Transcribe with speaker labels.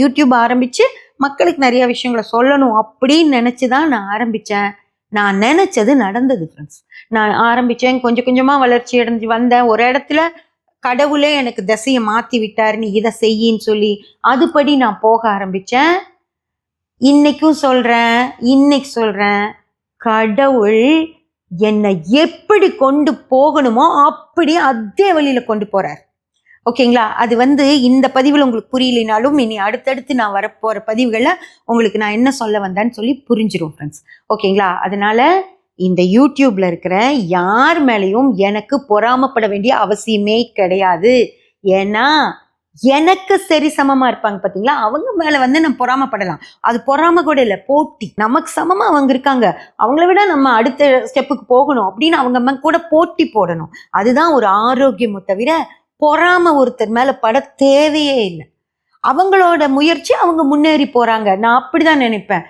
Speaker 1: YouTube ஆரம்பித்து மக்களுக்கு நிறைய விஷயங்களை சொல்லணும் அப்படின்னு நினச்சி தான் நான் ஆரம்பித்தேன் நான் நினச்சது நடந்தது ஃப்ரெண்ட்ஸ் நான் ஆரம்பித்தேன் கொஞ்சம் கொஞ்சமாக வளர்ச்சி அடைஞ்சு வந்தேன். ஒரு இடத்துல கடவுளே எனக்கு திசையை மாற்றி விட்டார் நீ இதை செய்யின்னு சொல்லி அதுபடி நான் போக ஆரம்பிச்சேன். இன்னைக்கும் சொல்கிறேன் இன்னைக்கு சொல்கிறேன் கடவுள் என்னை எப்படி கொண்டு போகணுமோ அப்படி அதே வழியில் கொண்டு போகிறார் ஓகேங்களா? அது வந்து இந்த பதிவில் உங்களுக்கு புரியலினாலும் இனி அடுத்தடுத்து நான் வரப்போகிற பதிவுகளில் உங்களுக்கு நான் என்ன சொல்ல வந்தேன்னு சொல்லி புரிஞ்சிடும் ஃப்ரெண்ட்ஸ் ஓகேங்களா? அதனால இந்த யூடியூப்ல இருக்கிற யார் மேலேயும் எனக்கு பொறாமப்பட வேண்டிய அவசியமே கிடையாது. ஏன்னா எனக்கு சரி சமமா இருப்பாங்க பாத்தீங்களா? அவங்க மேல வந்து நம்ம பொறாமப்படலாம். அது பொறாம கூட இல்லை போட்டி. நமக்கு சமமா அவங்க இருக்காங்க. அவங்கள விட நம்ம அடுத்த ஸ்டெப்புக்கு போகணும் அப்படின்னு அவங்க கூட போட்டி போடணும். அதுதான் ஒரு ஆரோக்கியமோ தவிர பொறாம ஒருத்தர் மேல பட தேவையே இல்லை. அவங்களோட முயற்சி அவங்க முன்னேறி போறாங்க. நான் அப்படிதான் நினைப்பேன்.